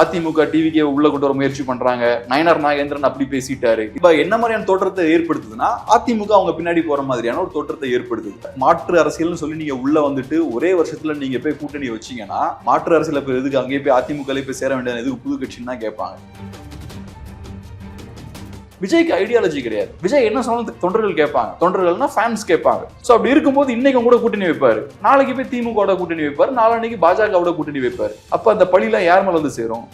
அதிமுக டிவிக்கு உள்ள கொண்டு வர முயற்சி பண்றாங்க. நயனார் நாகேந்திரன் அப்படி பேசிட்டாரு. இப்ப என்ன மாதிரியான தோற்றத்தை ஏற்படுத்துதுன்னா அதிமுக அவங்க பின்னாடி போற மாதிரியான ஒரு தோற்றத்தை ஏற்படுத்துது. மாற்று அரசியல்னு சொல்லி நீங்க உள்ள வந்துட்டு ஒரே வருஷத்துல நீங்க போய் கூட்டணி வச்சீங்கன்னா மாற்று அரசியல போய் எதுக்கு அங்கேயே போய் அதிமுக போய் சேர வேண்டியது எதுக்கு? புது கட்சின்னு தான் கேட்பாங்க. விஜய்க்கு ஐடியாலஜி கிடையாது. விஜய் என்ன சொன்னாலும் தொண்டர்கள் கேட்பாங்க. தொண்டர்கள்னா ஃபேன்ஸ் கேட்பாங்க. ஸோ அப்படி இருக்கும்போது இன்னைக்கு கூட கூட்டணி வைப்பாரு. நாளைக்கு போய் திமுக கூட்டணி வைப்பாரு. நாளான்னைக்கு பாஜகவோட கூட்டணி வைப்பாரு. அப்ப அந்த பழிலாம் யார் மேல வந்து சேரும்?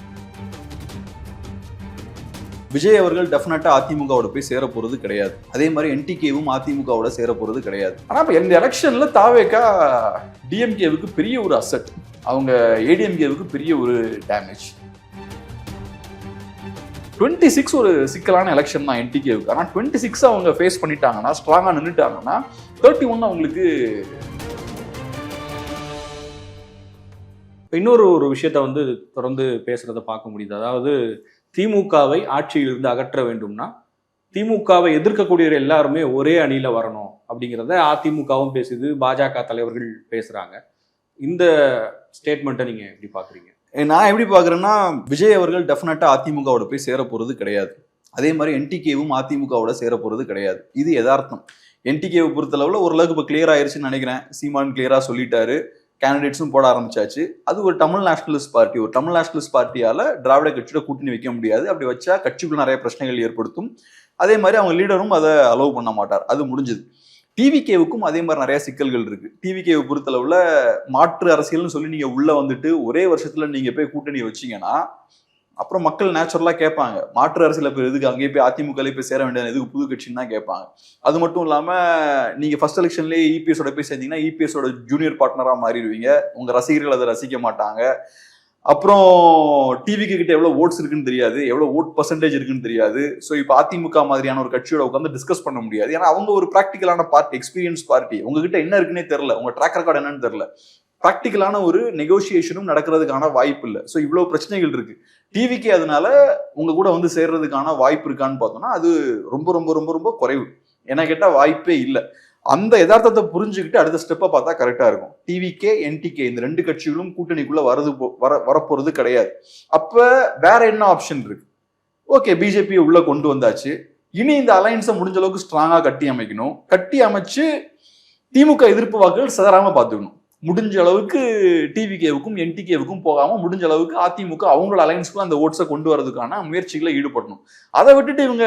விஜய் அவர்கள் டெஃபினட்டா அதிமுகவோட போய் சேர போறது கிடையாது. அதே மாதிரி என்டிகேவும் அதிமுகவோட சேர போறது கிடையாது. ஆனா இப்ப இந்த எலெக்ஷன்ல தாவேக்கா டிஎம்கேவுக்கு பெரிய ஒரு அசட் அவங்க ஏடிஎம்கேவுக்கு பெரிய ஒரு டேமேஜ் டுவெண்ட்டி சிக்ஸ் ஒரு சிக்கலான எலெக்ஷன் தான் என்டிகேவுக்கு ஆனால் டுவெண்ட்டி சிக்ஸ் அவங்க ஃபேஸ் பண்ணிட்டாங்கன்னா ஸ்ட்ராங்காக நின்றுட்டாங்கன்னா தேர்ட்டி ஒன் அவங்களுக்கு இன்னொரு ஒரு விஷயத்த வந்து தொடர்ந்து பேசுறத பார்க்க முடியுது. அதாவது திமுகவை ஆட்சியிலிருந்து அகற்ற வேண்டும்னா திமுகவை எதிர்க்கக்கூடியவர் எல்லாருமே ஒரே அணியில வரணும் அப்படிங்கிறத அதிமுகவும் பேசுது பாஜக தலைவர்கள் பேசுறாங்க. இந்த ஸ்டேட்மெண்ட்டை நீங்க எப்படி பாக்குறீங்க நான் எப்படி பார்க்குறேன்னா விஜய் அவர்கள் டெஃபினட்டாக அதிமுகவோட போய் சேர போகிறது கிடையாது. அதே மாதிரி என்டிகேவும் அதிமுகவோட சேர போகிறது கிடையாது. இது யதார்த்தம் என்டிகேவை பொறுத்தளவில் ஓரளவுக்கு இப்போ கிளியர் ஆயிருச்சுன்னு நினைக்கிறேன். சீமான் கிளியராக சொல்லிட்டாரு. கேண்டிடேட்ஸும் போட ஆரம்பிச்சாச்சு. அது ஒரு தமிழ் நேஷனலிஸ்ட் பார்ட்டி ஒரு தமிழ் நேஷனலிஸ்ட் பார்ட்டியால் திராவிட கட்சியோட கூட்டணி வைக்க முடியாது. அப்படி வச்சா கட்சிக்குள்ள நிறைய பிரச்சனைகள் ஏற்படுத்தும். அதே மாதிரி அவங்க லீடரும் அதை அலோவ் பண்ண மாட்டார். அது முடிஞ்சது. டிவிகேவுக்கும் அதே மாதிரி நிறைய சிக்கல்கள் இருக்கு. டிவிகேவை பொறுத்தளவுல மாற்று அரசியல்னு சொல்லி நீங்க உள்ள வந்துட்டு ஒரே வருஷத்துல நீங்க போய் கூட்டணி வச்சீங்கன்னா அப்புறம் மக்கள் நேச்சுரலா கேட்பாங்க. மாற்று அரசியல போய் எதுக்கு? அங்கேயே போய் அதிமுக போய் சேர வேண்டியது எதுக்கு? புது கட்சின்னு தான் கேட்பாங்க. அது மட்டும் இல்லாம நீங்க ஃபர்ஸ்ட் எலெக்ஷன்லேயே இபிஎஸோட போய் சேர்ந்தீங்கன்னா இபிஎஸோட ஜூனியர் பார்ட்னரா மாறிடுவீங்க. உங்க ரசிகர்கள் அதை ரசிக்க மாட்டாங்க. அப்புறம் டிவிக்கு கிட்ட எவ்வளவு ஓட்ஸ் இருக்குன்னு தெரியாது எவ்வளவு ஓட் பர்சன்டேஜ் இருக்குன்னு தெரியாது. ஸோ இப்போ அதிமுக மாதிரியான ஒரு கட்சியோட உட்காந்து டிஸ்கஸ் பண்ண முடியாது. ஏன்னா அவங்க ஒரு ப்ராக்டிக்கலான பார்ட்டி எக்ஸ்பீரியன்ஸ் பார்ட்டி உங்ககிட்ட என்ன இருக்குன்னே தெரியல. உங்க ட்ராக் ரெக்கார்டு என்னன்னு தெரியல. ப்ராக்டிக்கலான ஒரு நெகோசியேஷனும் நடக்கிறதுக்கான வாய்ப்பு இல்லை. ஸோ இவ்வளோ பிரச்சனைகள் இருக்கு. டிவிக்கு அதனால உங்க கூட வந்து சேர்றதுக்கான வாய்ப்பு இருக்கான்னு பார்த்தோம்னா அது ரொம்ப ரொம்ப ரொம்ப ரொம்ப குறைவு. என கேட்டால் வாய்ப்பே இல்லை. அந்த யதார்த்தத்தை புரிஞ்சுக்கிட்டு அடுத்த ஸ்டெப்பை பார்த்தா கரெக்டாக இருக்கும். டிவிகே என்டிகே இந்த ரெண்டு கட்சிகளும் கூட்டணிக்குள்ளே வரது போ- வர வரப்போகிறது கிடையாது. அப்போ வேற என்ன ஆப்ஷன் இருக்கு? ஓகே பிஜேபியை உள்ளே கொண்டு வந்தாச்சு. இனி இந்த அலைன்ஸை முடிஞ்ச அளவுக்கு ஸ்ட்ராங்காக கட்டி அமைக்கணும். கட்டி அமைச்சு திமுக எதிர்ப்பு வாக்குகள் சிதறாமல் பார்த்துக்கணும். முடிஞ்ச அளவுக்கு டிவிகேவுக்கும் என்டிகேவுக்கும் போகாம முடிஞ்ச அளவுக்கு அதிமுக அவங்களோட அலைன்ஸ்க்குள்ள அந்த ஓட்ஸை கொண்டு வரதுக்கான முயற்சிகளை ஈடுபடணும். அதை விட்டுட்டு இவங்க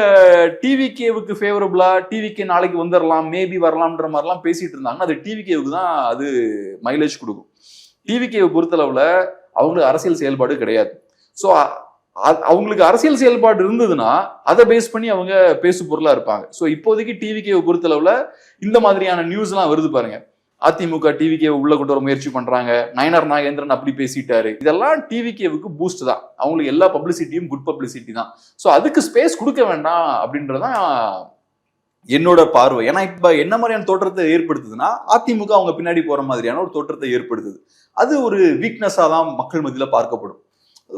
டிவிகேவுக்கு ஃபேவரபுளா டிவிகே நாளைக்கு வந்துடலாம் மேபி வரலாம்ன்ற மாதிரிலாம் பேசிட்டு இருந்தாங்கன்னா அது டிவிகேவுக்கு தான் அது மைலேஜ் கொடுக்கும். டிவிகேவை பொறுத்தளவுல அவங்களுக்கு அரசியல் செயல்பாடு கிடையாது. ஸோ அவங்களுக்கு அரசியல் செயல்பாடு இருந்ததுன்னா அதை பேஸ் பண்ணி அவங்க பேசு பொருளா இருப்பாங்க. ஸோ இப்போதைக்கு டிவிகேவை பொறுத்தளவுல இந்த மாதிரியான நியூஸ்லாம் வருது பாருங்க. அதிமுக டிவிகே உள்ள கொண்டு வர முயற்சி பண்றாங்க. நயனார் நாகேந்திரன் அப்படி பேசிட்டாரு. இதெல்லாம் டிவிகேவுக்கு பூஸ்ட் தான். அவங்களுக்கு எல்லா பப்ளிசிட்டியும் குட் பப்ளிசிட்டி தான். ஸோ அதுக்கு ஸ்பேஸ் கொடுக்க வேண்டாம் அப்படின்றதான் என்னோட பார்வை. ஏன்னா இப்ப என்ன மாதிரியான தோற்றத்தை ஏற்படுத்துதுன்னா அதிமுக அவங்க பின்னாடி போற மாதிரியான ஒரு தோற்றத்தை ஏற்படுத்துது. அது ஒரு வீக்னஸா தான் மக்கள் மத்தியில பார்க்கப்படும்.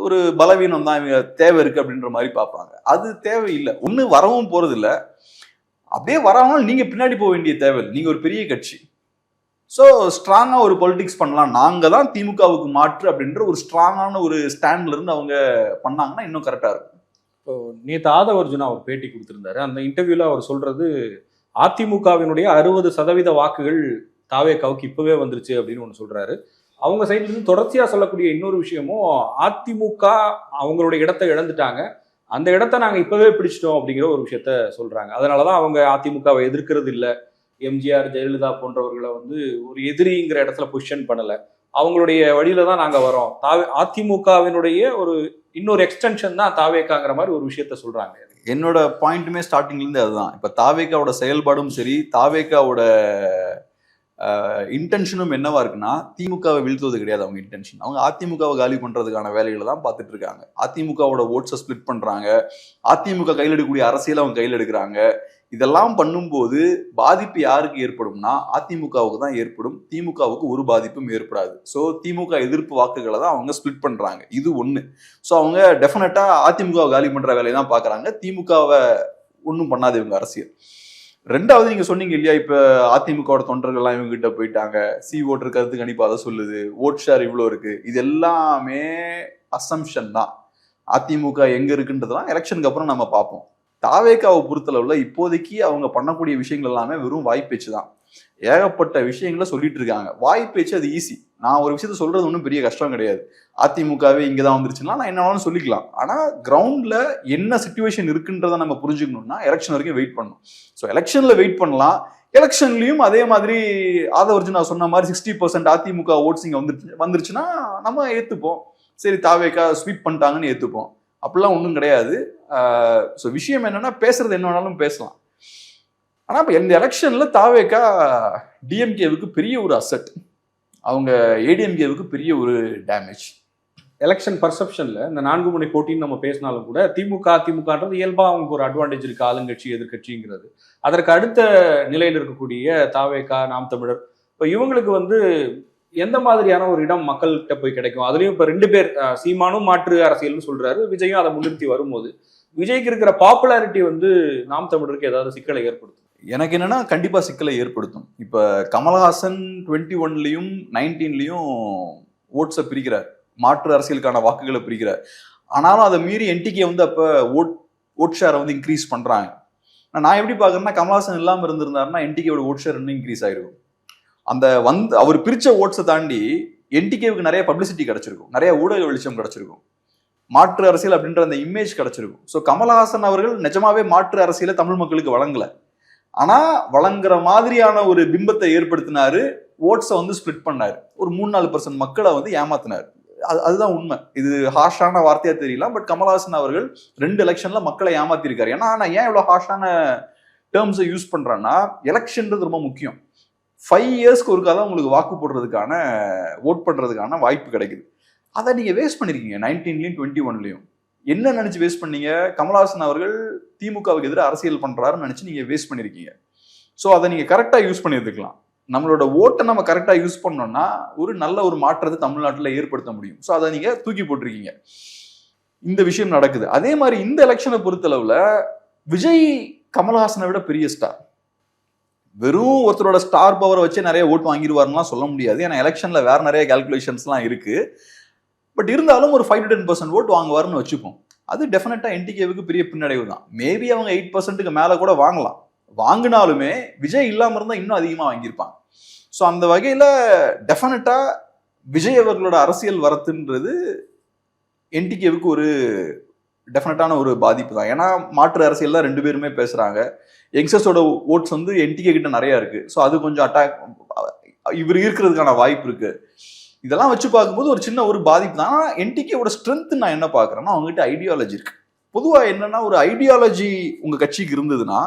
ஒரு பலவீனம் தான் இவங்க தேவை இருக்கு அப்படின்ற மாதிரி பார்ப்பாங்க. அது தேவையில்லை. ஒன்று வரவும் போறது இல்லை அப்படியே வராமல் நீங்க பின்னாடி போக வேண்டிய தேவை நீங்க ஒரு பெரிய கட்சி. ஸோ ஸ்ட்ராங்காக ஒரு பொலிட்டிக்ஸ் பண்ணலாம். நாங்கள் தான் திமுகவுக்கு மாற்று அப்படின்ற ஒரு ஸ்ட்ராங்கான ஒரு ஸ்டாண்ட்லேருந்து அவங்க பண்ணாங்கன்னா இன்னும் கரெக்டாக இருக்கும். இப்போ நேற்று ஆதவ அர்ஜுனா அவர் பேட்டி கொடுத்துருந்தாரு. அந்த இன்டர்வியூவில் அவர் சொல்கிறது அதிமுகவினுடைய அறுபது சதவீத வாக்குகள் தாவே கவுக்கு இப்போவே வந்துருச்சு அப்படின்னு ஒன்று சொல்கிறாரு அவங்க சைட்லேருந்து தொடர்ச்சியாக சொல்லக்கூடிய இன்னொரு விஷயமும் அதிமுக அவங்களுடைய இடத்தை இழந்துட்டாங்க. அந்த இடத்த நாங்கள் இப்போவே பிடிச்சிட்டோம் அப்படிங்கிற ஒரு விஷயத்த சொல்கிறாங்க அதனால தான் அவங்க அதிமுகவை எதிர்க்கிறது இல்லை எம்ஜிஆர் ஜெயலலிதா போன்றவர்களை வந்து ஒரு எதிரிங்கிற இடத்துல பொசிஷன் பண்ணலை. அவங்களுடைய வழியில தான் நாங்கள் வரோம் தாவே அதிமுகவினுடைய ஒரு இன்னொரு எக்ஸ்டென்ஷன் தான் தாவேக்காங்கிற மாதிரி ஒரு விஷயத்த சொல்றாங்க. என்னோட பாயிண்ட்டுமே ஸ்டார்டிங்லேருந்து அதுதான். இப்போ தாவேக்காவோட செயல்பாடும் சரி தாவேக்காவோட இன்டென்ஷனும் என்னவா இருக்குன்னா திமுகவை வீழ்த்துவது கிடையாது அவங்க இன்டென்ஷன் அவங்க அதிமுகவை காலி பண்றதுக்கான வேலைகளை தான் பார்த்துட்டு இருக்காங்க. அதிமுகவோட ஓட்ஸை ஸ்பிளிட் பண்றாங்க. அதிமுக கையில் எடுக்கக்கூடிய அரசியல் அவங்க கையில் எடுக்கிறாங்க. இதெல்லாம் பண்ணும்போது பாதிப்பு யாருக்கு ஏற்படும்னா அதிமுகவுக்கு தான் ஏற்படும். திமுகவுக்கு ஒரு பாதிப்பும் ஏற்படாது. ஸோ திமுக எதிர்ப்பு வாக்குகளை தான் அவங்க ஸ்பிளிட் பண்ணுறாங்க இது ஒன்று ஸோ அவங்க டெஃபினட்டாக அதிமுகவை காலி பண்ணுற வேலையை தான் பார்க்குறாங்க திமுகவை ஒன்றும் பண்ணாது இவங்க அரசியல். ரெண்டாவது நீங்க சொன்னீங்க இல்லையா இப்ப அதிமுகவோட தொண்டர்கள்லாம் இவங்க கிட்ட போயிட்டாங்க. சி ஓட்டர் கருத்து கணிப்பு அதை சொல்லுது. ஓட் ஷேர் இவ்வளோ இருக்கு. இது எல்லாமே அசம்ஷன் தான். அதிமுக எங்க இருக்குன்றதெல்லாம் எலெக்ஷனுக்கு அப்புறம் நம்ம பார்ப்போம். தாவேக்காவை பொறுத்தளவுல இப்போதைக்கு அவங்க பண்ணக்கூடிய விஷயங்கள் எல்லாமே வெறும் வாய்ப்பேச்சு தான். ஏகப்பட்ட விஷயங்களை சொல்லிட்டு இருக்காங்க. வாய்ப்பேச்சு அது ஈஸி நான் ஒரு விஷயத்த சொல்றது ஒன்றும் பெரிய கஷ்டம் கிடையாது. அதிமுகவே இங்கே தான் வந்துருச்சுன்னா நான் என்ன வேணாலும் சொல்லிக்கலாம். ஆனால் கிரவுண்டில் என்ன சுச்சுவேஷன் இருக்குன்றதை நம்ம புரிஞ்சுக்கணும்னா எலெக்ஷன் வரைக்கும் வெயிட் பண்ணணும். ஸோ எலெக்ஷனில் வெயிட் பண்ணலாம். எலெக்ஷன்லையும் அதே மாதிரி ஆதவர்ஜி நான் சொன்ன மாதிரி சிக்ஸ்டி பர்சன்ட் அதிமுக ஓட்ஸ் இங்கே வந்துருச்சு வந்துருச்சுன்னா நம்ம ஏற்றுப்போம் சரி தாவேக்கா ஸ்வீப் பண்ணிட்டாங்கன்னு ஏற்றுப்போம் அப்படிலாம் ஒன்றும் கிடையாது. ஸோ விஷயம் என்னன்னா பேசுறது என்ன வேணாலும் பேசலாம். ஆனால் இப்போ இந்த எலெக்ஷனில் தாவேக்கா டிஎம்கேவுக்கு பெரிய ஒரு அசட். அவங்க ஏடிஎம்கேவுக்கு பெரிய ஒரு டேமேஜ் எலெக்ஷன் பர்செப்ஷனில் இந்த நான்கு முனை போட்டின்னு நம்ம பேசினாலும் கூட திமுக அதிமுகன்றது இயல்பாக அவங்களுக்கு ஒரு அட்வான்டேஜ் இருக்குது ஆளுங்கட்சி எதிர்கட்சிங்கிறது. அதற்கு அடுத்த நிலையில் இருக்கக்கூடிய தாவேக்கா நாம் தமிழர் இப்போ இவங்களுக்கு வந்து எந்த மாதிரியான ஒரு இடம் மக்கள்கிட்ட போய் கிடைக்கும்? அதுலயும் இப்ப ரெண்டு பேர் சீமானும் மாற்று அரசியல்னு சொல்றாரு. விஜயும் அதை முன்னிறுத்தி வரும்போது. விஜய்க்கு இருக்கிற பாப்புலாரிட்டி வந்து நாம் தமிழருக்கு ஏதாவது சிக்கலை ஏற்படுத்தும்? எனக்கு என்னன்னா கண்டிப்பா சிக்கலை ஏற்படுத்தும். இப்ப கமல்ஹாசன் டுவெண்ட்டி ஒன்லயும் நைன்டீன்லயும் ஓட்ஸை பிரிக்கிறார். மாற்று அரசியலுக்கான வாக்குகளை பிரிக்கிறார். ஆனாலும் அதை மீறி என்டிகே வந்து அப்ப ஓட் ஓட் ஷேரை வந்து இன்க்ரீஸ் பண்றாங்க. நான் எப்படி பாக்குறேன்னா கமல்ஹாசன் இல்லாமல் இருந்திருந்தாருன்னா என்டிகேயோட ஓட் ஷேர் இன்னும் இன்க்ரீஸ் ஆயிருக்கும் அந்த வந்து அவர் பிரிச்ச ஓட்ஸை தாண்டி என்டிகேவுக்கு நிறைய பப்ளிசிட்டி கிடைச்சிருக்கும். நிறைய ஊடக வெளிச்சம் கிடைச்சிருக்கும். மாற்று அரசியல் அப்படின்ற அந்த இமேஜ் கிடைச்சிருக்கும். ஸோ கமல்ஹாசன் அவர்கள் நிஜமாவே மாற்று அரசியலை தமிழ் மக்களுக்கு வழங்கல. ஆனா வழங்குற மாதிரியான ஒரு பிம்பத்தை ஏற்படுத்தினாரு ஓட்ஸை வந்து ஸ்பிளிட் பண்ணாரு. ஒரு மூணு நாலு பர்சன்ட் மக்களை வந்து ஏமாத்தினார். அது அதுதான் உண்மை. இது ஹாஷான வார்த்தையா தெரியல பட் கமல்ஹாசன் அவர்கள் ரெண்டு எலெக்ஷன்ல மக்களை ஏமாத்திருக்காரு. ஏன்னா நான் ஏன் இவ்வளோ ஹாஷான டேர்ம்ஸை யூஸ் பண்றேன்னா எலெக்ஷன்றது ரொம்ப முக்கியம். ஃபைவ் இயர்ஸ்க்கு ஒருக்கா தான் உங்களுக்கு வாக்கு போடுறதுக்கான ஓட் பண்ணுறதுக்கான வாய்ப்பு கிடைக்குது. அதை நீங்கள் வேஸ்ட் பண்ணிருக்கீங்க நைன்டீன்லையும் டுவெண்ட்டி ஒன்லையும் என்ன நினச்சி வேஸ்ட் பண்ணீங்க? கமல்ஹாசன் அவர்கள் திமுகவுக்கு எதிராக அரசியல் பண்ணுறாருன்னு நினச்சி நீங்கள் வேஸ்ட் பண்ணியிருக்கீங்க ஸோ அதை நீங்கள் கரெக்டாக யூஸ் பண்ணியிருக்கலாம் நம்மளோட ஓட்டை நம்ம கரெக்டாக யூஸ் பண்ணோம்னா ஒரு நல்ல ஒரு மாற்றத்தை தமிழ்நாட்டில் ஏற்படுத்த முடியும். ஸோ அதை நீங்கள் தூக்கி போட்டிருக்கீங்க. இந்த விஷயம் நடக்குது. அதே மாதிரி இந்த எலெக்ஷனை பொறுத்தளவில் விஜய் கமல்ஹாசனை விட பெரிய ஸ்டார் வெறும் ஒருத்தரோட ஸ்டார் பவரை வச்சு நிறைய ஓட்டு வாங்கிடுவாருலாம் சொல்ல முடியாது. ஏன்னா எலெக்ஷன்ல வேற நிறைய கால்குலேஷன்ஸ்லாம் இருக்கு. பட் இருந்தாலும் ஒரு ஃபைவ் டு டென் பர்சன்ட் ஓட்டு வாங்குவாருன்னு வச்சுப்போம். அது டெஃபினட்டா என்டிகேவுக்கு பெரிய பின்னடைவு தான். மேபி அவங்க எயிட் பர்சன்ட்டுக்கு மேல கூட வாங்கலாம். வாங்கினாலுமே விஜய் இல்லாம இருந்தா இன்னும் அதிகமா வாங்கியிருப்பாங்க. ஸோ அந்த வகையில டெஃபினட்டா விஜய் அவர்களோட அரசியல் வரத்துன்றது என்டிகேவுக்கு ஒரு டெஃபினட்டான ஒரு பாதிப்பு தான். ஏன்னா மாற்று அரசியல் தான் ரெண்டு பேருமே பேசுகிறாங்க யங்ஸ்டர்ஸோட ஓட்ஸ் வந்து என்டிகே கிட்ட நிறையா இருக்குது ஸோ அது கொஞ்சம் அட்டாக் இவர் இருக்கிறதுக்கான வாய்ப்பு இருக்குது இதெல்லாம் வச்சு பார்க்கும்போது ஒரு சின்ன ஒரு பாதிப்பு தான். ஆனால் என்டிகேவோட ஸ்ட்ரென்த் நான் என்ன பார்க்குறேன்னா அவங்ககிட்ட ஐடியாலஜி இருக்கு. பொதுவாக என்னென்னா ஒரு ஐடியாலஜி உங்கள் கட்சிக்கு இருந்ததுன்னா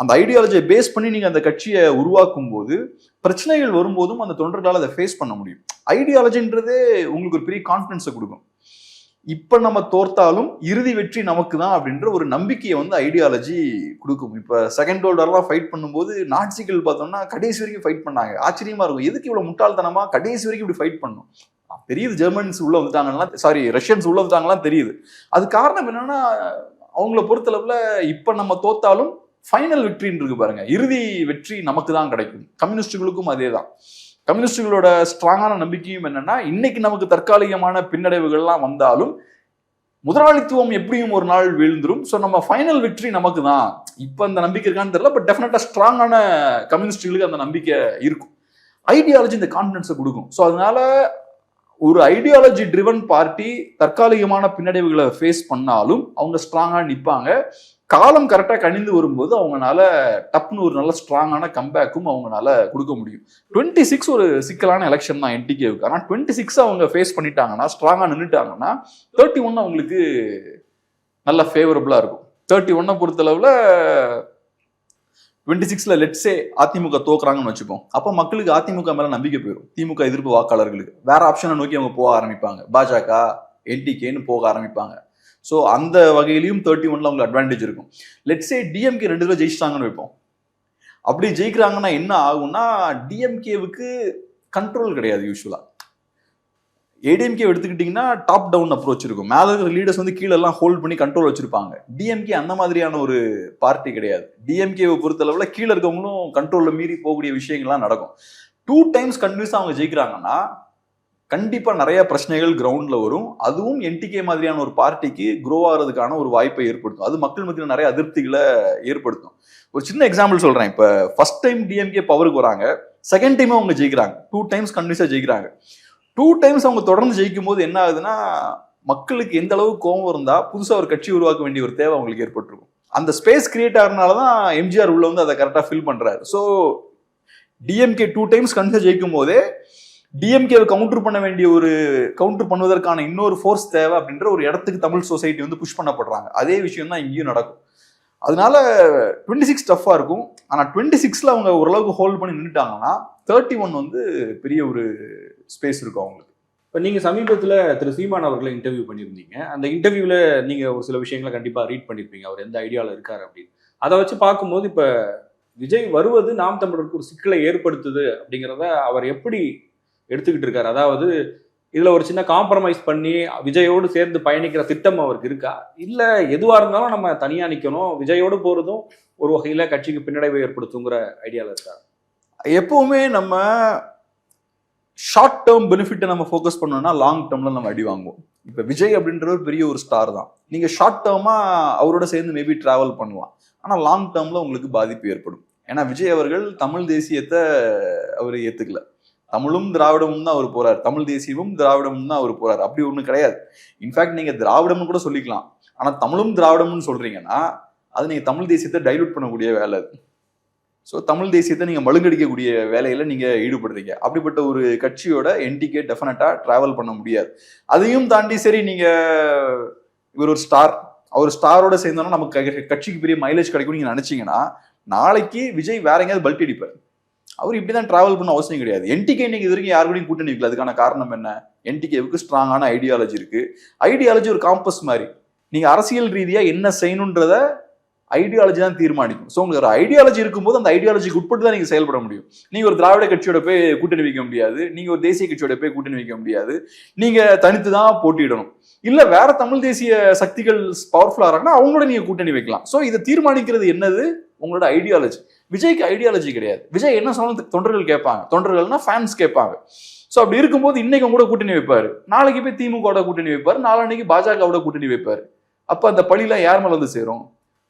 அந்த ஐடியாலஜியை பேஸ் பண்ணி நீங்கள் அந்த கட்சியை உருவாக்கும் போது பிரச்சனைகள் வரும்போதும் அந்த தொண்டர்களால் அதை ஃபேஸ் பண்ண முடியும். ஐடியாலஜின்றதே உங்களுக்கு ஒரு பெரிய கான்ஃபிடன்ஸை கொடுக்கும். இப்ப நம்ம தோர்த்தாலும் இறுதி வெற்றி நமக்கு தான் அப்படின்ற ஒரு நம்பிக்கையை வந்து ஐடியாலஜி கொடுக்கும். இப்ப செகண்ட் வேர்ல்டர்லாம் ஃபைட் பண்ணும்போது நாட்சிகள் பார்த்தோம்னா கடைசி வரைக்கும் ஃபைட் பண்ணாங்க. ஆச்சரியமா இருக்கும். எதுக்கு இவ்வளவு முட்டாள்தனமா கடைசி வரைக்கும் இப்படி ஃபைட் பண்ணும் தெரியுது ஜெர்மன்ஸ் உள்ள வந்துட்டாங்கன்னா சாரி ரஷ்யன்ஸ் உள்ள வந்துட்டாங்கலாம் தெரியுது. அது காரணம் என்னன்னா அவங்கள பொறுத்தளவுல இப்ப நம்ம தோத்தாலும் ஃபைனல் வெற்றின்னு இருக்கு பாருங்க. இறுதி வெற்றி நமக்கு தான் கிடைக்கும். கம்யூனிஸ்டுகளுக்கும் அதே தான் கம்யூனிஸ்டுகளோட ஸ்ட்ராங்கான நம்பிக்கையும் என்னன்னா இன்னைக்கு நமக்கு தற்காலிகமான பின்னடைவுகள்லாம் வந்தாலும் முதலாளித்துவம் எப்படியும் ஒரு நாள் வீழ்ந்துரும். ஸோ நம்ம ஃபைனல் வெற்றி நமக்கு தான் இப்போ அந்த நம்பிக்கை இருக்கான்னு தெரியல பட் டெஃபினட்டா ஸ்ட்ராங்கான கம்யூனிஸ்டுகளுக்கு அந்த நம்பிக்கை இருக்கும். ஐடியாலஜி இந்த கான்ஃபிடன்ஸை கொடுக்கும். ஸோ அதனால ஒரு ஐடியாலஜி ட்ரிவன் பார்ட்டி தற்காலிகமான பின்னடைவுகளை ஃபேஸ் பண்ணாலும் அவங்க ஸ்ட்ராங்காக நிற்பாங்க காலம் கரெக்டாக கணிந்து வரும்போது அவங்கனால டப்னு ஒரு நல்ல ஸ்ட்ராங்கான கம்பேக்கும் அவங்கனால கொடுக்க முடியும். டுவெண்ட்டி சிக்ஸ் ஒரு சிக்கலான எலெக்ஷன் தான் என்டிகேவுக்கு ஆனால் டுவெண்ட்டி சிக்ஸ் அவங்க ஃபேஸ் பண்ணிட்டாங்கன்னா ஸ்ட்ராங்காக நின்றுட்டாங்கன்னா தேர்ட்டி ஒன் அவங்களுக்கு நல்ல ஃபேவரபுளாக இருக்கும். தேர்ட்டி ஒன்னை பொறுத்தளவில் டுவெண்ட்டி சிக்ஸில் லெட்ஸே அதிமுக தோக்குறாங்கன்னு வச்சுப்போம். அப்போ மக்களுக்கு அதிமுக மேலே நம்பிக்கை போயிடும் திமுக எதிர்ப்பு வாக்காளர்களுக்கு. வேற ஆப்ஷனை நோக்கி அவங்க போக ஆரம்பிப்பாங்க. பாஜக என்டிகேன்னு போக ஆரம்பிப்பாங்க. ஸோ அந்த வகையிலையும் தேர்ட்டி ஒன்ல அவங்களுக்கு அட்வான்டேஜ் இருக்கும். லெட்ஸே டிஎம்கே ரெண்டு தடவை ஜெயிச்சிட்டாங்கன்னு வைப்போம். அப்படி ஜெயிக்கிறாங்கன்னா என்ன ஆகும்னா டிஎம்கேவுக்கு கண்ட்ரோல் கிடையாது யூஸ்வலாக ஏடிஎம்கே எடுத்துக்கிட்டிங்கன்னா டாப் டவுன் அப்ரோச் இருக்கும். மேலே இருக்கிற லீடர்ஸ் வந்து கீழெல்லாம் ஹோல்ட் பண்ணி கண்ட்ரோல் வச்சிருப்பாங்க. டிஎம்கே அந்த மாதிரியான ஒரு பார்ட்டி கிடையாது. டிஎம்கேவை பொறுத்தளவில் கீழே இருக்கவங்களும் கண்ட்ரோலில் மீறி போகக்கூடிய விஷயங்கள்லாம் நடக்கும். டூ டைம்ஸ் கன்வியூஸாக அவங்க ஜெயிக்கிறாங்கன்னா கண்டிப்பாக நிறைய பிரச்சனைகள் கிரவுண்டில் வரும். அதுவும் என்டிகே மாதிரியான ஒரு பார்ட்டிக்கு குரோ ஆகிறதுக்கான ஒரு வாய்ப்பை ஏற்படுத்தும். அது மக்கள் மத்தியில் நிறைய அதிருப்திகளை ஏற்படுத்தும். ஒரு சின்ன எக்ஸாம்பிள் சொல்கிறேன் இப்போ ஃபர்ஸ்ட் டைம் டிஎம்கே பவருக்கு வராங்க. செகண்ட் டைமும் அவங்க ஜெயிக்கிறாங்க. டூ டைம்ஸ் கண்டினியூஸா ஜெயிக்கிறாங்க. டூ டைம்ஸ் அவங்க தொடர்ந்து ஜெயிக்கும் போது என்ன ஆகுதுன்னா மக்களுக்கு எந்த அளவுக்கு கோபம் இருந்தால் புதுசாக ஒரு கட்சி உருவாக்க வேண்டிய ஒரு தேவை அவங்களுக்கு ஏற்பட்டிருக்கும். அந்த ஸ்பேஸ் கிரியேட் ஆகிறதுனால தான் எம்ஜிஆர் உள்ள வந்து அதை கரெக்டாக ஃபில் பண்ணுறாரு ஸோ டிஎம்கே டூ டைம்ஸ் கண்டிப்பாக ஜெயிக்கும் போதே டிஎம்கேவை கவுண்டர் பண்ண வேண்டிய ஒரு கவுண்டர் பண்ணுவதற்கான இன்னொரு ஃபோர்ஸ் தேவை அப்படின்ற ஒரு இடத்துக்கு தமிழ் சொசைட்டி வந்து புஷ் பண்ணப்படுறாங்க. அதே விஷயம் தான் இங்கேயும் நடக்கும். அதனால டுவெண்ட்டி சிக்ஸ் டஃப்பாக இருக்கும். ஆனால் டுவெண்ட்டி சிக்ஸில் அவங்க ஓரளவுக்கு ஹோல்ட் பண்ணி நின்றுட்டாங்கன்னா தேர்ட்டி ஒன் வந்து பெரிய ஒரு ஸ்பேஸ் இருக்கும் அவங்களுக்கு. இப்போ நீங்கள் சமீபத்தில் திரு. சீமான் அவர்களை இன்டர்வியூ பண்ணியிருந்தீங்க. அந்த இன்டர்வியூவில் நீங்கள் ஒரு சில விஷயங்களை கண்டிப்பாக ரீட் பண்ணியிருப்பீங்க அவர் எந்த ஐடியாவில் இருக்கார் அப்படின்னு. அதை வச்சு பார்க்கும்போது இப்போ விஜய் வருவது நாம் தமிழருக்கு ஒரு சிக்கலை ஏற்படுத்துது அப்படிங்கிறத அவர் எப்படி எடுத்துக்கிட்டு இருக்காரு. அதாவது இதுல ஒரு சின்ன காம்ப்ரமைஸ் பண்ணி விஜயோடு சேர்ந்து பயணிக்கிற திட்டம் அவருக்கு இருக்கா? இல்ல எதுவா இருந்தாலும் நம்ம தனியா நிக்கணும். விஜயோடு போறதும் ஒரு வகையில கட்சிக்கு பின்னடைவை ஏற்படுத்துங்கிற ஐடியால இருக்கா எப்பவுமே நம்ம ஷார்ட் டேர்ம் பெனிஃபிட்டை நம்ம ஃபோக்கஸ் பண்ணோம்னா லாங் டேர்ம்ல நம்ம அடி வாங்குவோம். இப்போ விஜய் அப்படின்றவர் பெரிய ஒரு ஸ்டார் தான். நீங்க ஷார்ட் டேர்மா அவரோட சேர்ந்து மேபி டிராவல் பண்ணலாம். ஆனா லாங் டேர்ம்ல உங்களுக்கு பாதிப்பு ஏற்படும். ஏன்னா விஜய் அவர்கள் தமிழ் தேசியத்தை அவர் ஏத்துக்கல. தமிழும் திராவிடமும் தான் அவர் போறார். தமிழ் தேசியமும் திராவிடமும் தான் அவர் போறார். அப்படி ஒன்றும் கிடையாது. இன்ஃபேக்ட் நீங்க திராவிடம்னு கூட சொல்லிக்கலாம். ஆனா தமிழும் திராவிடம்னு சொல்றீங்கன்னா அது நீங்க தமிழ் தேசியத்தை டைலூட் பண்ணக்கூடிய வேலை அது. ஸோ தமிழ் தேசியத்தை நீங்கள் மழுங்கடிக்கக்கூடிய வேலையில் நீங்கள் ஈடுபடுறீங்க. அப்படிப்பட்ட ஒரு கட்சியோட என்டிகே டெஃபினட்டாக ட்ராவல் பண்ண முடியாது. அதையும் தாண்டி சரி நீங்கள் இவர் ஒரு ஸ்டார் அவர் ஸ்டாரோட சேர்ந்தோன்னா நமக்கு கட்சிக்கு பெரிய மைலேஜ் கிடைக்கும் நீங்கள் நினச்சிங்கன்னா நாளைக்கு விஜய் வேற எங்கேயாவது பல்ட் அடிப்பார். அவர் இப்படி தான் ட்ராவல் பண்ண அவசியம் கிடையாது. என்டிகே இன்னைக்கு இது வரைக்கும் யார் கூடயும் கூட்டணி வைக்கல. அதுக்கான காரணம் என்ன? என்டிகேவுக்கு ஸ்ட்ராங்கான ஐடியாலஜி இருக்கு. ஐடியாலஜி ஒரு காம்பஸ் மாதிரி. நீங்க அரசியல் ரீதியா என்ன செய்யணுன்றத ஐடியாலஜி தான் தீர்மானிக்கும். ஸோ உங்களுக்கு ஒரு ஐடியாலஜி இருக்கும்போது அந்த ஐடியாலஜிக்கு உட்பட்டு தான் நீங்கள் செயல்பட முடியும். நீங்கள் ஒரு திராவிட கட்சியோட போய் கூட்டணி வைக்க முடியாது. நீங்கள் ஒரு தேசிய கட்சியோட போய் கூட்டணி வைக்க முடியாது. நீங்கள் தனித்து தான் போட்டியிடணும். இல்லை வேற தமிழ் தேசிய சக்திகள் பவர்ஃபுல்லாக இருக்காங்கன்னா அவங்களோட நீங்கள் கூட்டணி வைக்கலாம். ஸோ இதை தீர்மானிக்கிறது என்னது? உங்களோட ஐடியாலஜி விஜய்க்கு ஐடியாலஜி கிடையாது. விஜய் என்ன சொன்னாலும் தொண்டர்கள் கேட்பாங்க. தொண்டர்கள்னா ஃபேன்ஸ் கேட்பாங்க. ஸோ அப்படி இருக்கும்போது இன்னைக்கு கூட கூட்டணி வைப்பாரு. நாளைக்கு போய் திமுக கூட்டணி வைப்பாரு. நாளான்னைக்கு பாஜகவோட கூட்டணி வைப்பாரு. அப்போ அந்த பழிலாம் யார் மேலே வந்து சேரும்?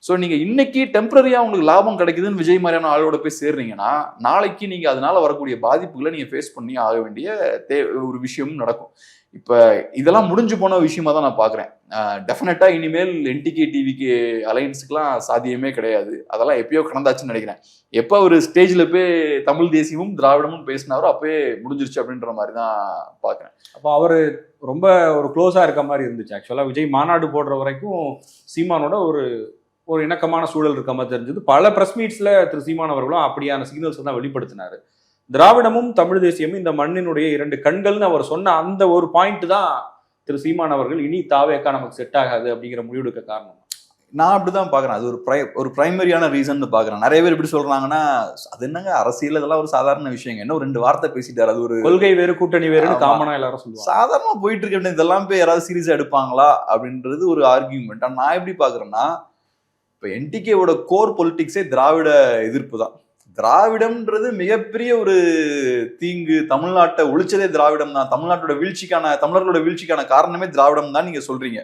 ஸோ நீங்கள் இன்னைக்கு டெம்பரரியாக உங்களுக்கு லாபம் கிடைக்குதுன்னு விஜய் மாதிரியான ஆளோட போய் சேர்றீங்கன்னா நாளைக்கு நீங்கள் அதனால வரக்கூடிய பாதிப்புகளை நீங்கள் ஃபேஸ் பண்ணி ஆக வேண்டிய தே ஒரு விஷயமும் நடக்கும். இப்போ இதெல்லாம் முடிஞ்சு போன விஷயமா தான் நான் பார்க்குறேன் டெஃபினட்டாக இனிமேல் என்டிகே டிவிக்கு அலையன்ஸுக்கெலாம் சாத்தியமே கிடையாது. அதெல்லாம் எப்பயோ கடந்தாச்சுன்னு நினைக்கிறேன். எப்போ ஒரு ஸ்டேஜில் போய் தமிழ் தேசியமும் திராவிடமும் பேசினாரோ அப்பவே முடிஞ்சிருச்சு அப்படின்ற மாதிரி தான் பார்க்குறேன் அப்போ அவர் ரொம்ப ஒரு க்ளோஸாக இருக்க மாதிரி இருந்துச்சு. ஆக்சுவலாக விஜய் மாநாடு போடுற வரைக்கும் சீமானோட ஒரு ஒரு இணக்கமான சூழல் இருக்க மாதிரி தெரிஞ்சது. பல ப்ரெஸ் மீட்ஸில் திரு சீமான் அவர்களும் அப்படியான சிக்னல்ஸ் தான் வெளிப்படுத்தினாரு. திராவிடமும் தமிழ் தேசியமும் இந்த மண்ணினுடைய இரண்டு கண்கள்னு அவர் சொன்ன அந்த ஒரு பாயிண்ட் தான் திரு சீமான் அவர்கள் இனி தாவேக்கா நமக்கு செட் ஆகாது அப்படிங்கிற முடிவெடுக்க காரணம். நான் அப்படிதான் பாக்குறேன் அது ஒரு பிரை ஒரு பிரைமரியான ரீசன் பாக்குறேன் நிறைய பேர் எப்படி சொல்றாங்கன்னா அது என்னங்க அரசியல் இதெல்லாம் ஒரு சாதாரண விஷயங்க. என்ன ஒரு ரெண்டு வார்த்தை பேசிட்டாரு அது ஒரு கொள்கை வேறு கூட்டணி ஆமா. காமனா எல்லாரும் சொல்லுவாங்க. சாதாரணமா போயிட்டு இருக்க இதெல்லாம் போய் யாராவது சீரியஸா எடுப்பாங்களா அப்படின்றது ஒரு ஆர்கியூமெண்ட் நான் எப்படி பாக்குறேன்னா இப்போ என்டிகேவோட கோர் பொலிட்டிக்ஸே திராவிட எதிர்ப்பு தான் திராவிடம்ன்றது மிகப்பெரிய ஒரு தீங்கு. தமிழ்நாட்டை ஒழிச்சதே திராவிடம் தான் தமிழ்நாட்டோட வீழ்ச்சிக்கான தமிழர்களோட வீழ்ச்சிக்கான காரணமே திராவிடம் தான் நீங்க சொல்றீங்க.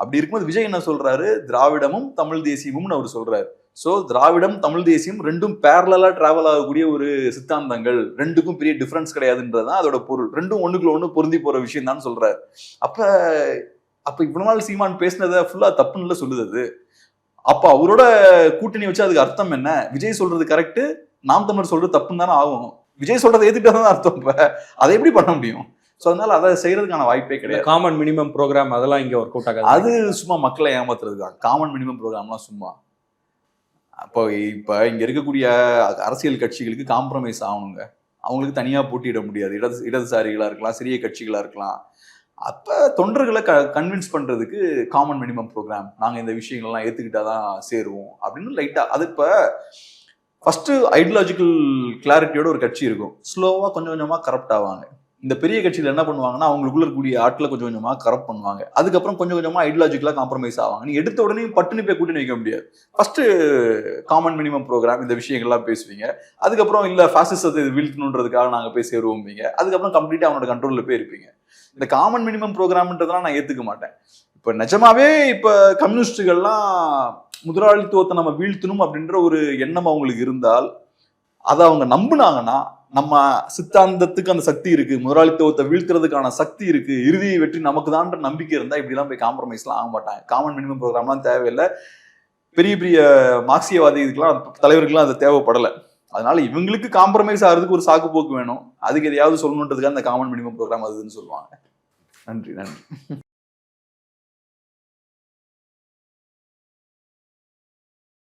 அப்படி இருக்கும்போது விஜய் என்ன சொல்றாரு? திராவிடமும் தமிழ் தேசியமும்னு அவர் சொல்றாரு. ஸோ திராவிடம் தமிழ் தேசியம் ரெண்டும் பேரலாக டிராவல் ஆகக்கூடிய ஒரு சித்தாந்தங்கள். ரெண்டுக்கும் பெரிய டிஃப்ரென்ஸ் கிடையாதுன்றது தான் அதோட பொருள். ரெண்டும் ஒன்றுக்குள்ள ஒன்று பொருந்தி போகிற விஷயம் தான் சொல்கிறார் அப்போ அப்போ இவ்வளோ நாள் சீமான் பேசினதை ஃபுல்லாக தப்புன்னு சொல்லுது அது. அப்ப அவரோட கூட்டணி வச்சு அதுக்கு அர்த்தம் என்ன? விஜய் சொல்றது கரெக்ட் நாம் தமிழர் சொல்றது தப்புன்னு தானே ஆகும். விஜய் சொல்றதை ஏத்துக்கிட்டா தான் அர்த்தம் இப்ப? அதை எப்படி பண்ண முடியும்? சோ அதனால அதை செய்யறதுக்கான வாய்ப்பே கிடையாது. காமன் மினிமம் ப்ரோக்ராம் அதெல்லாம் இங்க ஒர்க் அவுட் ஆகாது. அது சும்மா மக்களை ஏமாத்துறது தான். காமன் மினிமம் ப்ரோக்ராம்லாம் சும்மா. அப்போ இப்ப இங்க இருக்கக்கூடிய அரசியல் கட்சிகளுக்கு காம்ப்ரமைஸ் ஆகணுங்க. அவங்களுக்கு தனியா போட்டியிட முடியாது. இடது இடதுசாரிகளா இருக்கலாம் சிறிய கட்சிகளா இருக்கலாம். அப்ப தொண்டர்களை க கன்வின்ஸ் பண்றதுக்கு காமன் மினிமம் ப்ரோக்ராம் நாங்க இந்த விஷயங்கள்லாம் ஏத்துக்கிட்டாதான் சேருவோம் அப்படின்னு லைட்டா அது இப்ப ஃபர்ஸ்ட் ஐடியாலஜிக்கல் கிளாரிட்டியோட ஒரு கட்சி இருக்கும். ஸ்லோவா கொஞ்சம் கொஞ்சமா கரப்ட் ஆவாங்க. இந்த பெரிய கட்சியில் என்ன பண்ணுவாங்கன்னா அவங்களுக்குள்ள இருக்கக்கூடிய ஆட்களை கொஞ்சம் கொஞ்சமாக கரப்ட் பண்ணுவாங்க. அதுக்கப்புறம் கொஞ்சம் கொஞ்சமாக ஐடியாலஜிக்கலாக காம்ப்ரமைஸ் ஆவாங்க. நீ எடுத்த உடனே பட்டுன்னு போய் கூட்டணி வைக்க முடியாது. ஃபர்ஸ்ட் காமன் மினிமம் ப்ரோக்ராம் இந்த விஷயங்கள்லாம் பேசுவீங்க. அதுக்கப்புறம் இல்ல பாசிசத்தை வீழ்த்தணுன்றதுக்காக நாங்கள் போய் சேருவோம்பீங்க அதுக்கப்புறம் கம்ப்ளீட்டாக அவனோட கண்ட்ரோலில் போய் இருப்பீங்க. இந்த காமன் மினிமம் ப்ரோக்ராம்ன்றதெல்லாம் நான் ஏற்றுக்க மாட்டேன். இப்போ நிஜமாவே இப்போ கம்யூனிஸ்டுகள்லாம் முதலாளித்துவத்தை நம்ம வீழ்த்தணும் அப்படின்ற ஒரு எண்ணம் அவங்களுக்கு இருந்தால் அதை அவங்க நம்புனாங்கன்னா நம்ம சித்தாந்தத்துக்கு அந்த சக்தி இருக்கு. முதலாளித்துவத்தை வீழ்த்துறதுக்கான சக்தி இருக்கு. இறுதியை வெற்றி நமக்கு தான்ற நம்பிக்கை இருந்தா இப்படிலாம் போய் காம்ப்ரமைஸ்லாம் ஆக மாட்டாங்க. காமன் மினிமம் ப்ரோக்ராம்லாம் தேவையில்லை. பெரிய பெரிய மார்க்சியவாதிகளுக்கெல்லாம் தலைவர்கள்லாம் அது தேவைப்படலை. அதனால இவங்களுக்கு காம்ப்ரமைஸ் ஆகிறதுக்கு ஒரு சாக்கு போக்கு வேணும். அதுக்கு எதையாவது சொல்லணுன்றதுக்காக அந்த காமன் மினிமம் ப்ரோக்ராம் அதுன்னு சொல்லுவாங்க. நன்றி நன்றி.